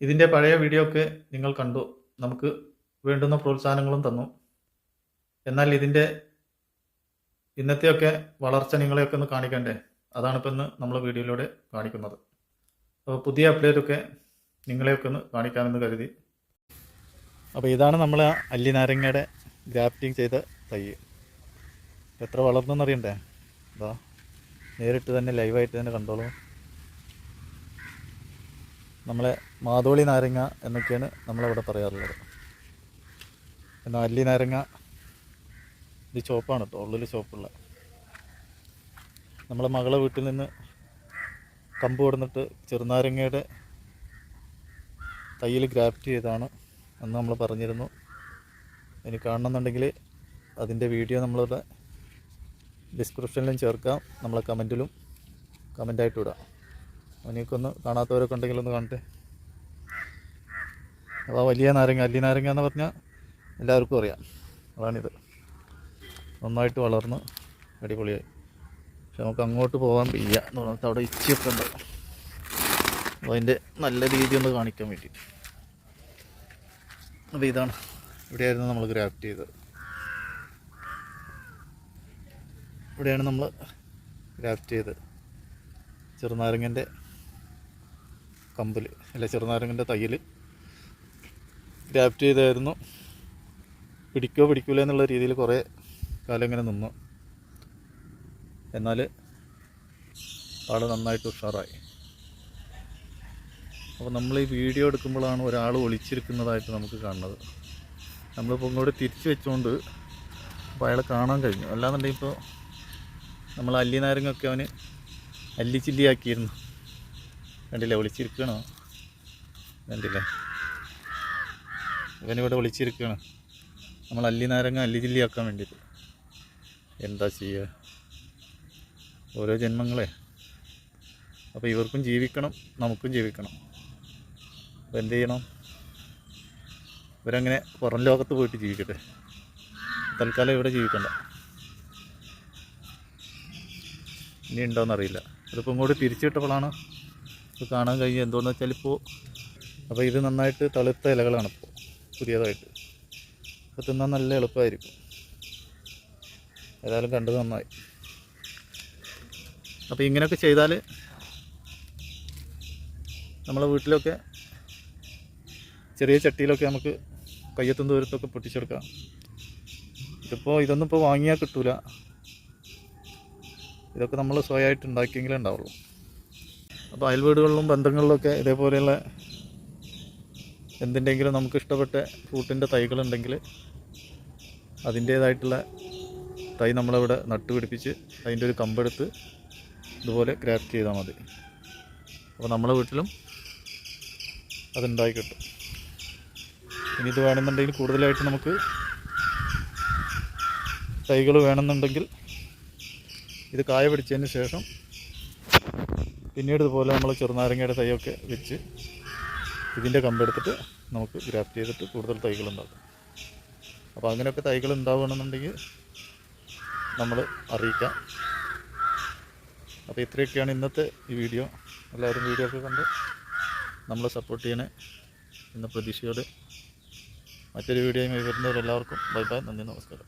ഇതിന്റെ പഴയ വീഡിയോ ഒക്കെ നിങ്ങൾ കണ്ടു. നമുക്ക് വേണ്ടുന്ന പ്രോത്സാഹനങ്ങളും തന്നു. എന്നാൽ ഇതിന്റെ ഇന്നത്തെയൊക്കെ വളർച്ച നിങ്ങളെയൊക്കെ ഒന്ന് കാണിക്കണ്ടേ? അതാണ് ഇപ്പം ഇന്ന് നമ്മൾ വീഡിയോയിലൂടെ കാണിക്കുന്നത്. അപ്പോൾ പുതിയ അപ്ഡേറ്റൊക്കെ നിങ്ങളെയൊക്കെ ഒന്ന് കാണിക്കാമെന്ന് കരുതി. അപ്പോൾ ഇതാണ് നമ്മൾ അല്ലി നാരങ്ങയുടെ ഗ്രാഫ്റ്റിംഗ് ചെയ്ത തൈ. എത്ര വളർന്നെന്നറിയണ്ടേ അതാ നേരിട്ട് തന്നെ ലൈവായിട്ട് തന്നെ കണ്ടോളൂ. നമ്മളെ മാതോളി നാരങ്ങ എന്നൊക്കെയാണ് നമ്മളവിടെ പറയാറുള്ളത്. എന്നാൽ അല്ലി നാരങ്ങ ഇത് ചോപ്പാണ് കേട്ടോ ഉള്ളിൽ ചോപ്പുള്ള നമ്മളെ മകളെ വീട്ടിൽ നിന്ന് കമ്പ് കൊടുന്നിട്ട് ചെറുനാരങ്ങയുടെ തയ്യിൽ ഗ്രാഫ്റ്റ് ചെയ്താണ് എന്ന് നമ്മൾ പറഞ്ഞിരുന്നു. ഇനി കാണണമെന്നുണ്ടെങ്കിൽ അതിന്റെ വീഡിയോ നമ്മളുടെ ഡിസ്ക്രിപ്ഷനിലും ചേർക്കാം. നമ്മളെ കമന്റിലും കമന്റായിട്ട് ഇടാം. അവനെയൊക്കെ ഒന്ന് കാണാത്തവരൊക്കെ ഉണ്ടെങ്കിൽ ഒന്ന് കാണട്ടെ. അപ്പോൾ വലിയ നാരങ്ങ അല്ലി നാരങ്ങ എന്ന് പറഞ്ഞാൽ എല്ലാവർക്കും അറിയാം. അതാണിത്. നന്നായിട്ട് വളർന്ന് അടിപൊളിയായി. പക്ഷെ നമുക്ക് അങ്ങോട്ട് പോകാൻ വയ്യ എന്ന് പറഞ്ഞാൽ അവിടെ ഇച്ചിയൊക്കെ ഉണ്ട്. അതിന്റെ നല്ല രീതി ഒന്ന് കാണിക്കാൻ വേണ്ടി അപ്പോൾ ഇതാണ്. ഇവിടെയായിരുന്നു നമ്മൾ ഗ്രാഫ്റ്റ് ചെയ്തത്. ഇവിടെയാണ് നമ്മൾ ഗ്രാഫ്റ്റ് ചെയ്തത്. ചെറുനാരങ്ങന്റെ കമ്പിൽ അല്ല ചെറുനാരങ്ങന്റെ തയ്യിൽ ഗ്രാഫ്റ്റ് ചെയ്തായിരുന്നു. പിടിക്കോ പിടിക്കൂല എന്നുള്ള രീതിയിൽ കുറേ കാലം ഇങ്ങനെ നിന്നു. എന്നാൽ ആൾ നന്നായിട്ട് ഉഷാറായി. അപ്പോൾ നമ്മൾ ഈ വീഡിയോ എടുക്കുമ്പോഴാണ് ഒരാൾ ഒളിച്ചിരിക്കുന്നതായിട്ട് നമുക്ക് കാണുന്നത്. നമ്മളിപ്പോൾ ഇങ്ങോട്ട് തിരിച്ചു വെച്ചുകൊണ്ട് അപ്പോൾ അയാളെ കാണാൻ കഴിഞ്ഞു. അല്ലാന്നുണ്ടെങ്കിൽ ഇപ്പോൾ നമ്മൾ അല്ലി നാരങ്ങൊക്കെ അവന് അല്ലി ചില്ലിയാക്കിയിരുന്നു. കണ്ടില്ലേ ഒളിച്ചിരിക്കണോ? കണ്ടില്ലേ? ഇവനിവിടെ ഒളിച്ചിരിക്കുകയാണ് നമ്മൾ അല്ലി നാരങ്ങ അല്ലി ആക്കാൻ വേണ്ടിയിട്ട്. എന്താ ചെയ്യുക ഓരോ ജന്മങ്ങളെ. അപ്പോൾ ഇവർക്കും ജീവിക്കണം നമുക്കും ജീവിക്കണം. അപ്പോൾ എന്ത് ചെയ്യണം? ഇവരങ്ങനെ പുറം ലോകത്ത് പോയിട്ട് ജീവിക്കട്ടെ. തൽക്കാലം ഇവിടെ ജീവിക്കണ്ട. ഇനി ഉണ്ടോയെന്നറിയില്ല അതിപ്പോൾ ഇങ്ങോട്ട് തിരിച്ചിട്ടപ്പോഴാണ് ഇത് കാണാൻ കഴിഞ്ഞ എന്തുകൊണ്ടെന്ന് വെച്ചാൽ ഇപ്പോൾ അപ്പോൾ ഇത് നന്നായിട്ട് തളുത്ത ഇലകളാണ് ഇപ്പോൾ പുതിയതായിട്ട്. അപ്പോൾ തിന്നാൻ നല്ല എളുപ്പമായിരിക്കും ഏതായാലും കണ്ടത് നന്നായി. അപ്പോൾ ഇങ്ങനെയൊക്കെ ചെയ്താൽ നമ്മളെ വീട്ടിലൊക്കെ ചെറിയ ചട്ടിയിലൊക്കെ നമുക്ക് കയ്യത്തും ദൂരത്തൊക്കെ പൊട്ടിച്ചെടുക്കാം. ഇതിപ്പോൾ ഇതൊന്നും ഇപ്പോൾ വാങ്ങിയാൽ കിട്ടൂല. ഇതൊക്കെ നമ്മൾ സ്വയമായിട്ട് ഉണ്ടാക്കിയെങ്കിലേ ഉണ്ടാവുള്ളൂ. അപ്പോൾ അയൽവീടുകളിലും ബന്ധങ്ങളിലൊക്കെ ഇതേപോലെയുള്ള എന്തിന്റെങ്കിലും നമുക്ക് ഇഷ്ടപ്പെട്ട ഫ്രൂട്ടിന്റെ തൈകളുണ്ടെങ്കിൽ അതിന്റേതായിട്ടുള്ള തൈ നമ്മളിവിടെ നട്ടുപിടിപ്പിച്ച് അതിന്റെ ഒരു കമ്പെടുത്ത് ഇതുപോലെ ക്രാഫ്റ്റ് ചെയ്താൽ മതി. അപ്പോൾ നമ്മളെ വീട്ടിലും അതുണ്ടായി കിട്ടും ഇനി ഇത് വേണമെന്നുണ്ടെങ്കിൽ കൂടുതലായിട്ട് നമുക്ക് തൈകൾ വേണമെന്നുണ്ടെങ്കിൽ ഇത് കായ പിടിച്ചതിന് ശേഷം പിന്നീട് ഇതുപോലെ നമ്മൾ ചെറുനാരങ്ങയുടെ തൈയൊക്കെ വെച്ച് ഇതിന്റെ കമ്പെടുത്തിട്ട് നമുക്ക് ഗ്രാഫ്റ്റ് ചെയ്തിട്ട് കൂടുതൽ തൈകൾ ഉണ്ടാക്കും. അപ്പോൾ അങ്ങനെയൊക്കെ തൈകൾ ഉണ്ടാവുകയാണെന്നുണ്ടെങ്കിൽ നമ്മൾ അറിയിക്കാം. അപ്പോൾ ഇത്രയൊക്കെയാണ് ഇന്നത്തെ ഈ വീഡിയോ. എല്ലാവരും വീഡിയോ ഒക്കെ കണ്ട് നമ്മളെ സപ്പോർട്ട് ചെയ്യണേ എന്ന പ്രതീക്ഷയോടെ മറ്റൊരു വീഡിയോയുമായി വരുന്നവരെല്ലാവർക്കും ബൈ ബൈ നന്ദി നമസ്കാരം.